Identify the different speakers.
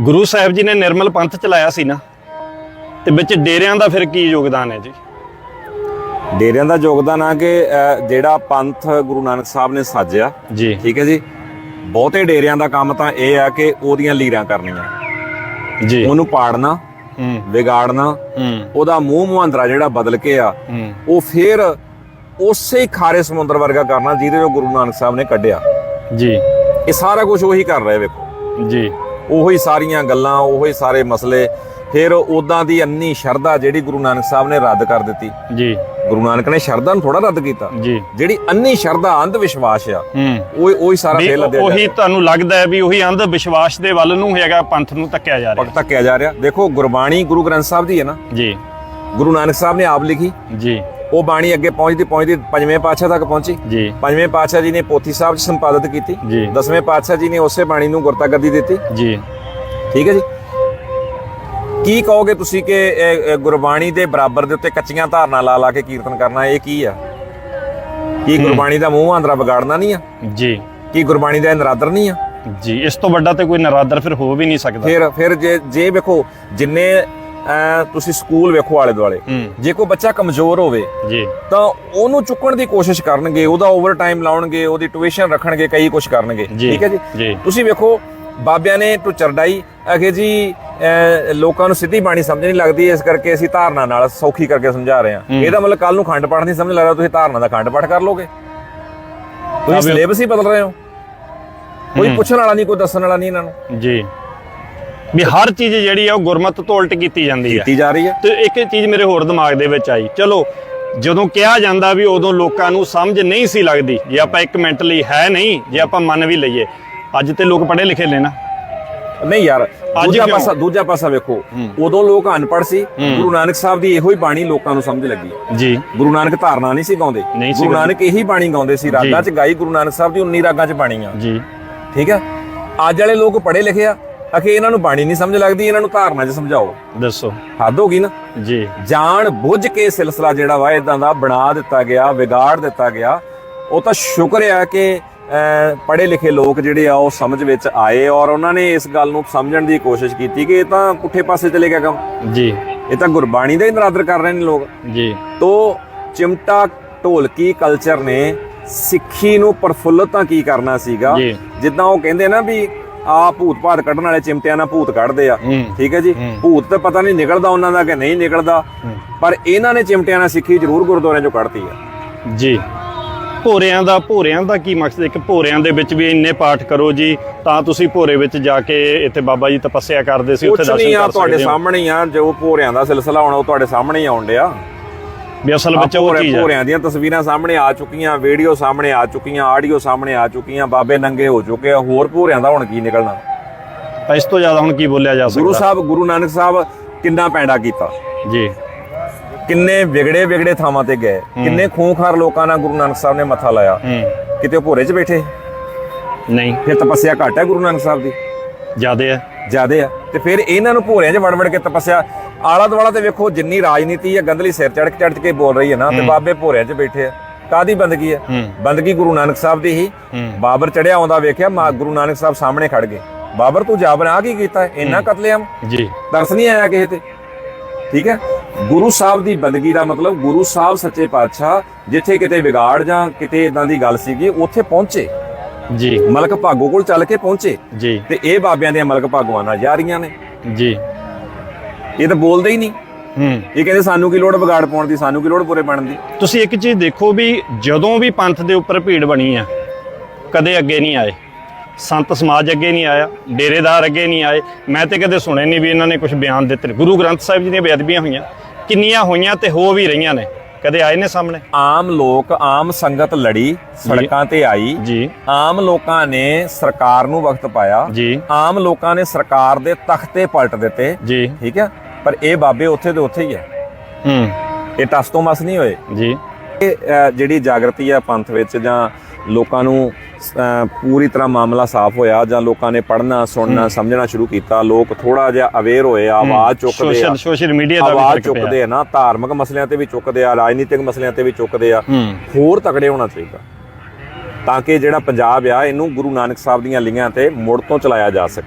Speaker 1: ਗੁਰੂ ਸਾਹਿਬ ਜੀ ਨੇ ਨਿਰਮਲ ਪੰਥ ਚਲਾਇਆ ਸੀ ਨਾ ਤੇ ਵਿੱਚ ਡੇਰਿਆਂ ਦਾ ਫਿਰ ਕੀ ਯੋਗਦਾਨ ਹੈ ਜੀ?
Speaker 2: ਡੇਰਿਆਂ ਦਾ ਯੋਗਦਾਨ ਆ ਕਿ ਜਿਹੜਾ ਪੰਥ ਗੁਰੂ ਨਾਨਕ ਸਾਹਿਬ ਨੇ ਸਾਜਿਆ
Speaker 1: ਜੀ।
Speaker 2: ਠੀਕ ਹੈ ਜੀ ਬਹੁਤੇ ਡੇਰਿਆਂ ਦਾ ਕੰਮ ਤਾਂ ਇਹ ਆ ਕਿ ਉਹਦੀਆਂ ਲੀਰਾਂ ਕਰਨੀਆਂ।
Speaker 1: ਜੀ।
Speaker 2: ਉਹਨੂੰ ਪਾੜਨਾ
Speaker 1: ਹੂੰ।
Speaker 2: ਵਿਗਾੜਨਾ
Speaker 1: ਹੂੰ।
Speaker 2: ਉਹਦਾ ਮੂੰਹ ਮੁਹਾਂਦਰਾ ਜਿਹੜਾ ਬਦਲ ਕੇ ਆ ਉਹ ਫੇਰ ਉਸੇ ਖਾਰੇ ਸਮੁੰਦਰ ਵਰਗਾ ਕਰਨਾ ਜਿਹਦੇ ਵਿੱਚ ਗੁਰੂ ਨਾਨਕ ਸਾਹਿਬ ਨੇ ਕੱਢਿਆ।
Speaker 1: ਜੀ।
Speaker 2: ਇਹ ਸਾਰਾ ਕੁਝ ਉਹੀ ਕਰ ਰਹੇ ਵੇਖੋ।
Speaker 1: ਜੀ।
Speaker 2: ਉਹੀ ਸਾਰੀਆਂ ਗੱਲਾਂ ਉਹੀ ਸਾਰੇ ਮਸਲੇ ਫਿਰ ਉਦਾਂ ਦੀ ਅੰਨੀ ਸ਼ਰਧਾ ਜਿਹੜੀ ਗੁਰੂ ਨਾਨਕ ਸਾਹਿਬ ਨੇ ਰੱਦ ਕਰ ਦਿੱਤੀ।
Speaker 1: ਜੀ।
Speaker 2: ਗੁਰੂ ਨਾਨਕ ਨੇ ਸ਼ਰਧਾ ਨੂੰ ਥੋੜਾ ਰੱਦ ਕੀਤਾ।
Speaker 1: ਜੀ।
Speaker 2: ਜਿਹੜੀ ਅੰਨੀ ਸ਼ਰਧਾ ਅੰਧ ਵਿਸ਼ਵਾਸ ਆ ਉਹ ਉਹੀ ਸਾਰਾ ਫੇਲ ਲੱਦਿਆ
Speaker 1: ਉਹੀ ਤੁਹਾਨੂੰ ਲੱਗਦਾ ਹੈ ਵੀ ਉਹੀ ਅੰਧ ਵਿਸ਼ਵਾਸ ਦੇ ਵੱਲ ਨੂੰ ਹੈਗਾ ਪੰਥ ਨੂੰ ਧੱਕਿਆ ਜਾ ਰਿਹਾ।
Speaker 2: ਪੱਕ ਧੱਕਿਆ ਜਾ ਰਿਹਾ। ਦੇਖੋ ਗੁਰਬਾਣੀ ਗੁਰੂ ਗ੍ਰੰਥ ਸਾਹਿਬ ਦੀ ਹੈ ਨਾ।
Speaker 1: ਜੀ।
Speaker 2: ਗੁਰੂ ਨਾਨਕ ਸਾਹਿਬ ਨੇ ਆਪ ਲਿਖੀ।
Speaker 1: ਜੀ।
Speaker 2: ਉਹ ਬਾਣੀ ਅੱਗੇ ਪਹੁੰਚਦੀ ਪਹੁੰਚਦੀ ਪੰਜਵੇਂ ਪਾਤਸ਼ਾਹ ਤੱਕ ਪਹੁੰਚੀ।
Speaker 1: ਜੀ।
Speaker 2: ਪੰਜਵੇਂ ਪਾਤਸ਼ਾਹ ਜੀ ਨੇ ਪੋਥੀ ਸਾਹਿਬ 'ਚ ਸੰਪਾਦਿਤ ਕੀਤੀ।
Speaker 1: ਜੀ।
Speaker 2: ਦਸਵੇਂ ਪਾਤਸ਼ਾਹ ਜੀ ਨੇ ਉਸੇ ਬਾਣੀ ਨੂੰ ਗੁਰਤਾ ਗੱਦੀ ਦਿੱਤੀ।
Speaker 1: ਜੀ।
Speaker 2: ਠੀਕ ਹੈ ਜੀ? ਕੀ ਕਹੋਗੇ ਤੁਸੀਂ ਕਿ ਗੁਰਬਾਣੀ ਦੇ ਬਰਾਬਰ ਦੇ ਉੱਤੇ ਕੱਚੀਆਂ ਧਾਰਨਾ ਲਾ ਲਾ ਕੇ ਕੀਰਤਨ ਕਰਨਾ ਇਹ ਕੀ ਆ? ਕੀ ਗੁਰਬਾਣੀ ਦਾ ਮੂੰਹ ਆਂਦਰਾ ਵਿਗਾੜਨਾ ਨਹੀਂ ਆ?
Speaker 1: ਜੀ।
Speaker 2: ਕੀ ਗੁਰਬਾਣੀ ਦਾ ਨਰਾਦਰ ਨਹੀਂ ਆ?
Speaker 1: ਜੀ ਇਸ ਤੋਂ ਵੱਡਾ ਤੇ ਕੋਈ ਨਰਾਦਰ ਫਿਰ ਹੋ ਵੀ ਨਹੀਂ ਸਕਦਾ।
Speaker 2: ਫਿਰ ਫਿਰ ਜੇ ਜੇ ਵੇਖੋ ਜਿੰਨੇ ਅਹ, ਤੁਸੀਂ ਸਕੂਲ ਵੇਖੋ ਆਲੇ ਦੁਆਲੇ। ਜੇ ਕੋਈ ਬੱਚਾ ਕਮਜ਼ੋਰ ਹੋਵੇ
Speaker 1: ਜੀ।
Speaker 2: ਤਾਂ ਉਹਨੂੰ ਚੁੱਕਣ ਦੀ ਕੋਸ਼ਿਸ਼ ਕਰਨਗੇ ਉਹਦਾ ਓਵਰ ਟਾਈਮ ਲਾਉਣਗੇ ਉਹਦੀ ਟਿਊਸ਼ਨ ਰੱਖਣਗੇ ਕਈ ਕੁਝ ਕਰਨਗੇ। ਠੀਕ ਹੈ ਜੀ। ਤੁਸੀਂ ਵੇਖੋ ਬਾਬਿਆਂ ਨੇ ਟੁਚਰਡਾਈ ਅਗੇ ਜੀ ਲੋਕਾਂ ਨੂੰ ਸਿੱਧੀ ਬਾਣੀ ਸਮਝ ਨਹੀਂ ਲੱਗਦੀ ਇਸ ਕਰਕੇ ਅਸੀਂ ਧਾਰਨਾ ਨਾਲ ਸੌਖੀ ਕਰਕੇ ਸਮਝਾ ਰਹੇ ਹਾਂ। ਇਹਦਾ ਮਤਲਬ ਕੱਲ ਨੂੰ ਖੰਡ ਪਾਠ ਨਹੀਂ ਸਮਝ ਲੱਗਦਾ ਤੁਸੀਂ ਧਾਰਨਾ ਦਾ ਖੰਡ ਪਾਠ ਕਰ ਲੋਗੇ। ਤੁਸੀਂ ਸਿਲੇਬਸ ਹੀ ਬਦਲ ਰਹੇ ਹੋ। ਕੋਈ ਪੁੱਛਣ ਵਾਲਾ ਨਹੀਂ ਕੋਈ ਦੱਸਣ ਵਾਲਾ ਨਹੀਂ ਇਹਨਾਂ ਨੂੰ।
Speaker 1: ਜੀ। ਵੀ ਹਰ ਚੀਜ਼ ਜਿਹੜੀ ਆ ਉਹ ਗੁਰਮਤ ਤੋਂ ਉਲਟ ਕੀਤੀ ਜਾਂਦੀ ਹੈ
Speaker 2: ਕੀਤੀ ਜਾ ਰਹੀ ਹੈ
Speaker 1: ਤੇ ਇੱਕ ਚੀਜ਼ ਮੇਰੇ ਹੋਰ ਦਿਮਾਗ ਦੇ ਵਿੱਚ ਆਈ। ਚਲੋ ਜਦੋਂ ਕਿਹਾ ਜਾਂਦਾ ਵੀ ਉਦੋਂ ਲੋਕਾਂ ਨੂੰ ਸਮਝ ਨਹੀਂ ਸੀ ਲੱਗਦੀ ਜੇ ਆਪਾਂ ਇੱਕ ਮਿੰਟ ਲਈ ਹੈ ਨਹੀਂ ਜੇ ਆਪਾਂ ਮੰਨ ਵੀ ਲਈਏ ਅੱਜ ਤੇ ਲੋਕ ਪੜ੍ਹੇ ਲਿਖੇ ਨੇ ਨਾ।
Speaker 2: ਨਹੀਂ ਯਾਰ ਦੂਜਾ? ਪਾਸਾ ਦੂਜਾ ਪਾਸਾ ਵੇਖੋ ਉਦੋਂ ਲੋਕ ਅਨਪੜ੍ਹ ਸੀ ਗੁਰੂ ਨਾਨਕ ਸਾਹਿਬ ਦੀ ਇਹੋ ਹੀ ਬਾਣੀ ਲੋਕਾਂ ਨੂੰ ਸਮਝ ਲੱਗੀ।
Speaker 1: ਜੀ।
Speaker 2: ਗੁਰੂ ਨਾਨਕ ਧਾਰਨਾ ਨਹੀਂ ਸੀ ਗਾਉਂਦੇ। ਗੁਰੂ। ਨਾਨਕ ਇਹੀ ਬਾਣੀ ਗਾਉਂਦੇ ਸੀ ਰਾਗਾਂ 'ਚ ਗਾਈ ਗੁਰੂ ਨਾਨਕ ਸਾਹਿਬ ਦੀ 19 ਰਾਗਾਂ 'ਚ ਬਾਣੀ ਆ
Speaker 1: ਜੀ।
Speaker 2: ਠੀਕ ਹੈ? ਅੱਜ ਵਾਲੇ ਲੋਕ ਪੜ੍ਹੇ ਲਿਖੇ ਆ ਅਖੇ ਇਹਨਾਂ ਨੂੰ ਬਾਣੀ ਨਹੀਂ ਸਮਝ ਲੱਗਦੀ ਇਹਨਾਂ ਨੂੰ ਧਾਰਨਾ 'ਚ ਸਮਝਾਓ।
Speaker 1: ਦੱਸੋ।
Speaker 2: ਹੱਦ ਹੋ ਗਈ ਨਾ?
Speaker 1: ਜੀ।
Speaker 2: ਜਾਣ ਬੁੱਝ ਕੇ ਸਿਲਸਿਲਾ ਜਿਹੜਾ ਵਾ ਇਦਾਂ ਦਾ ਬਣਾ ਦਿੱਤਾ ਗਿਆ ਵਿਗਾੜ ਦਿੱਤਾ ਗਿਆ। ਉਹ ਤਾਂ ਸ਼ੁਕਰ ਆ ਕਿ ਪੜ੍ਹੇ ਲਿਖੇ ਲੋਕ ਜਿਹੜੇ ਆ ਉਹ ਸਮਝ ਵਿੱਚ ਆਏ ਔਰ ਉਹਨਾਂ ਨੇ ਇਸ ਗੱਲ ਨੂੰ ਸਮਝਣ ਦੀ ਕੋਸ਼ਿਸ਼ ਕੀਤੀ ਕਿ ਇਹ ਤਾਂ ਪੁੱਠੇ ਪਾਸੇ ਚਲੇ ਗਿਆ ਕੰਮ।
Speaker 1: ਜੀ।
Speaker 2: ਇਹ ਤਾਂ ਗੁਰਬਾਣੀ ਦਾ ਹੀ ਨਰਾਦਰ ਕਰ ਰਹੇ ਨੇ ਲੋਕ।
Speaker 1: ਜੀ।
Speaker 2: ਤੋ ਚਿਮਟਾ ਢੋਲਕੀ ਕਲਚਰ ਨੇ ਸਿੱਖੀ ਨੂੰ ਪ੍ਰਫੁੱਲਤ ਤਾਂ ਕੀ ਕਰਨਾ ਸੀਗਾ। ਜਿੱਦਾਂ ਉਹ ਕਹਿੰਦੇ ਨਾ ਵੀ ਆ ਭੂਤ ਭਾਤ ਕੱਢਣ ਵਾਲੇ ਚਿਮਟਿਆਂ ਨਾਲ ਭੂਤ ਕੱਢਦੇ ਆ। ਠੀਕ ਹੈ ਜੀ? ਭੂਤ ਤਾਂ ਪਤਾ ਨਹੀਂ ਨਿਕਲਦਾ ਉਹਨਾਂ ਦਾ ਕਿ ਨਹੀਂ ਨਿਕਲਦਾ। ਪਰ ਇਹਨਾਂ ਨੇ ਚਿਮਟਿਆਂ ਨਾਲ ਸਿੱਖੀ ਜ਼ਰੂਰ ਗੁਰਦੁਆਰਿਆਂ ਚੋਂ ਕੱਢਤੀ ਆ।
Speaker 1: ਜੀ। ਭੋਰਿਆਂ ਦਾ ਭੋਰਿਆਂ ਦਾ ਕੀ ਮਕਸਦ? ਇੱਕ ਭੋਰਿਆਂ ਦੇ ਵਿੱਚ ਵੀ ਇੰਨੇ ਪਾਠ ਕਰੋ ਜੀ ਤਾਂ ਤੁਸੀਂ ਭੋਰੇ ਵਿੱਚ ਜਾ ਕੇ ਇੱਥੇ ਬਾਬਾ ਜੀ ਤਪੱਸਿਆ ਕਰਦੇ ਸੀ ਉੱਥੇ ਦਰਸ਼ਨ ਕਰ
Speaker 2: ਤੁਹਾਡੇ
Speaker 1: ਸਕਦੇ ਹੋ।
Speaker 2: ਸਾਹਮਣੇ ਆ ਜੋ ਭੋਰਿਆਂ ਦਾ ਸਿਲਸਿਲਾ ਹੋਣਾ ਉਹ ਤੁਹਾਡੇ ਸਾਹਮਣੇ ਹੀ ਆਉਣ ਡਿਆ।
Speaker 1: ਵੀ ਅਸਲ ਵਿੱਚ ਉਹ ਚੀਜ਼ ਹੈ।
Speaker 2: ਭੋਰਿਆਂ ਦੀਆਂ ਤਸਵੀਰਾਂ ਸਾਹਮਣੇ ਆ ਚੁੱਕੀਆਂ ਵੀਡੀਓ ਸਾਹਮਣੇ ਆ ਚੁੱਕੀਆਂ ਆਡੀਓ ਸਾਹਮਣੇ ਆ ਚੁੱਕੀਆਂ ਬਾਬੇ ਨੰਗੇ ਹੋ ਚੁੱਕੇ ਆ ਹੋਰ ਭੋਰਿਆਂ ਦਾ ਹੁਣ ਕੀ ਨਿਕਲਣਾ?
Speaker 1: ਇਸ ਤੋਂ ਜ਼ਿਆਦਾ ਹੁਣ ਕੀ ਬੋਲਿਆ ਜਾ
Speaker 2: ਗੁਰੂ
Speaker 1: ਸਕਦਾ?
Speaker 2: ਸਾਹਿਬ ਗੁਰੂ ਨਾਨਕ ਸਾਹਿਬ ਕਿੰਨਾ ਪੈਂਡਾ ਕੀਤਾ?
Speaker 1: ਜੀ।
Speaker 2: ਕਿੰਨੇ ਵਿਗੜੇ ਵਿਗੜੇ ਥਾਵਾਂ ਤੇ ਗਏ ਕਿੰਨੇ ਖੂੰਖਾਰ ਲੋਕਾਂ ਨਾਲ ਗੁਰੂ ਨਾਨਕ ਸਾਹਿਬ ਨੇ ਮੱਥਾ ਲਾਇਆ? ਕਿਤੇ ਭੋਰੇ 'ਚ ਬੈਠੇ?
Speaker 1: ਨਹੀਂ।
Speaker 2: ਫਿਰ ਤਪੱਸਿਆ ਘੱਟ ਹੈ ਗੁਰੂ ਨਾਨਕ ਸਾਹਿਬ ਦੀ?
Speaker 1: ਜਿਆਦੇ ਹੈ
Speaker 2: ਜਿਆਦੇ ਆ। ਤੇ ਫਿਰ ਇਹਨਾਂ ਨੂੰ ਭੋਰਿਆਂ 'ਚ ਵੜ ਵੜ ਕੇ ਤਪੱਸਿਆ ਆਲਾ ਦੁਆਲਾ ਤੇ ਵੇਖੋ ਜਿੰਨੀ ਰਾਜਨੀਤੀ ਹੈ ਗੰਦਲੀ ਸਿਰ ਚੜ੍ਹ ਕੇ ਚੜ੍ਹ ਕੇ ਬੋਲ ਰਹੀ ਹੈ ਨਾ ਤੇ ਬਾਬੇ ਭੋਰਿਆਂ 'ਚ ਬੈਠੇ ਆ। ਕਾਦੀ ਬੰਦਗੀ ਹੈ। ਬੰਦਗੀ ਗੁਰੂ ਨਾਨਕ ਸਾਹਿਬ ਦੀ ਹੀ। ਬਾਬਰ ਚੜਿਆ ਆਉਂਦਾ ਵੇਖਿਆ ਮਾ ਗੁਰੂ ਨਾਨਕ ਸਾਹਿਬ ਸਾਹਮਣੇ ਖੜ ਗਏ। ਬਾਬਰ ਤੂੰ ਜਾ ਬਣਾ ਕੀ ਕੀਤਾ? ਇੰਨਾ ਕਤਲੇਆਮ?
Speaker 1: ਜੀ।
Speaker 2: ਤਰਸ ਨਹੀਂ ਆਇਆ ਕਿਸੇ ਤੇ? ਠੀਕ ਹੈ? ਗੁਰੂ ਸਾਹਿਬ ਦੀ ਬੰਦਗੀ ਦਾ ਮਤਲਬ ਗੁਰੂ ਸਾਹਿਬ ਸੱਚੇ ਪਾਤਸ਼ਾਹ ਜਿੱਥੇ ਕਿਤੇ ਵਿਗਾੜ ਜਾਂ ਕਿਤੇ ਇਦਾਂ ਦੀ ਗੱਲ ਸੀਗੀ ਉੱਥੇ ਪਹੁੰਚੇ।
Speaker 1: ਜੀ।
Speaker 2: ਮਲਕ ਭਾਗੋ ਕੋਲ ਚੱਲ ਕੇ ਪਹੁੰਚੇ।
Speaker 1: ਜੀ।
Speaker 2: ਤੇ ਇਹ ਬਾਬਿਆਂ ਦੀਆਂ ਮਲਕ ਭਾਗਵਾਨਾਂ ਜਾਰੀਆਂ ਨੇ।
Speaker 1: ਜੀ।
Speaker 2: ਇਹ ਤਾਂ ਬੋਲਦੇ ਹੀ ਨਹੀਂ।
Speaker 1: ਹੂੰ।
Speaker 2: ਇਹ ਕਹਿੰਦੇ ਸਾਨੂੰ ਕੀ ਲੋੜ ਵਿਗਾੜ ਪਾਉਣ ਦੀ ਸਾਨੂੰ ਕੀ ਲੋੜ ਬੁਰੇ ਬਣਨ ਦੀ।
Speaker 1: ਤੁਸੀਂ ਇੱਕ ਚੀਜ਼ ਦੇਖੋ ਵੀ ਜਦੋਂ ਵੀ ਪੰਥ ਦੇ ਉੱਪਰ ਭੀੜ ਬਣੀ ਆ ਕਦੇ ਅੱਗੇ ਨਹੀਂ ਆਏ। ਸੰਤ ਸਮਾਜ ਅੱਗੇ ਨਹੀਂ ਆਇਆ ਡੇਰੇਦਾਰ ਅੱਗੇ ਨਹੀਂ ਆਏ। ਮੈਂ ਤੇ ਕਦੇ ਸੁਣੇ ਨਹੀਂ ਵੀ ਇਹਨਾਂ ਨੇ ਕੁਝ ਬਿਆਨ ਦਿੱਤੇ। ਗੁਰੂ ਗ੍ਰੰਥ ਸਾਹਿਬ ਜੀ ਦੀਆਂ ਬੇਅਦਬੀਆਂ ਹੋਈਆਂ ਕਿੰਨੀਆਂ ਹੋਈਆਂ ਤੇ ਹੋ ਵੀ ਰਹੀਆਂ ਨੇ। ਕਦੇ ਆਏ ਨੇ ਸਾਹਮਣੇ?
Speaker 2: ਆਮ ਲੋਕ ਆਮ ਸੰਗਤ ਲੜੀ ਸੜਕਾਂ ਤੇ ਆਈ।
Speaker 1: ਜੀ।
Speaker 2: ਆਮ ਲੋਕਾਂ ਨੇ ਸਰਕਾਰ ਨੂੰ ਵਕਤ ਪਾਇਆ।
Speaker 1: ਜੀ।
Speaker 2: ਆਮ ਲੋਕਾਂ ਨੇ ਸਰਕਾਰ ਦੇ ਤਖਤੇ ਪਲਟ ਦਿੱਤੇ।
Speaker 1: ਜੀ।
Speaker 2: ਠੀਕ ਹੈ? ਪਰ ਇਹ ਬਾਬੇ ਉੱਥੇ ਦੇ ਉੱਥੇ ਹੀ ਹੈ।
Speaker 1: ਹੂੰ।
Speaker 2: ਇਹ ਟਸ ਤੋਂ ਮਸ ਨਹੀਂ ਹੋਏ।
Speaker 1: ਜੀ।
Speaker 2: ਇਹ ਜਿਹੜੀ ਜਾਗਰਤੀ ਆ ਪੰਥ ਵਿੱਚ ਜਾਂ ਲੋਕਾਂ ਨੂੰ ਪੂਰੀ ਤਰ੍ਹਾਂ ਮਾਮਲਾ ਸਾਫ਼ ਹੋਇਆ ਜਾਂ ਲੋਕਾਂ ਨੇ ਪੜ੍ਹਨਾ ਸੁਣਨਾ ਸਮਝਣਾ ਸ਼ੁਰੂ ਕੀਤਾ ਲੋਕ ਥੋੜਾ ਜਿਹਾ ਅਵੇਅਰ ਹੋਏ ਆਵਾਜ਼ ਚੁੱਕਦੇ ਆ।
Speaker 1: ਸੋਸ਼ਲ ਸੋਸ਼ਲ ਮੀਡੀਆ ਦਾ ਵੀ
Speaker 2: ਆਵਾਜ਼ ਚੁੱਕਦੇ ਆ ਨਾ ਧਾਰਮਿਕ ਮਸਲਿਆਂ ਤੇ ਵੀ ਚੁੱਕਦੇ ਆ ਰਾਜਨੀਤਿਕ ਮਸਲਿਆਂ ਤੇ ਵੀ ਚੁੱਕਦੇ ਆ। ਹੋਰ ਤਕੜੇ ਹੋਣਾ ਚਾਹੀਦਾ। ਤਾਂ ਕਿ ਜਿਹੜਾ ਪੰਜਾਬ ਆ ਇਹਨੂੰ ਗੁਰੂ ਨਾਨਕ ਸਾਹਿਬ ਦੀਆਂ ਲੀਆਂ ਤੇ ਮੁੜ ਤੋਂ ਚਲਾਇਆ ਜਾ ਸਕੇ।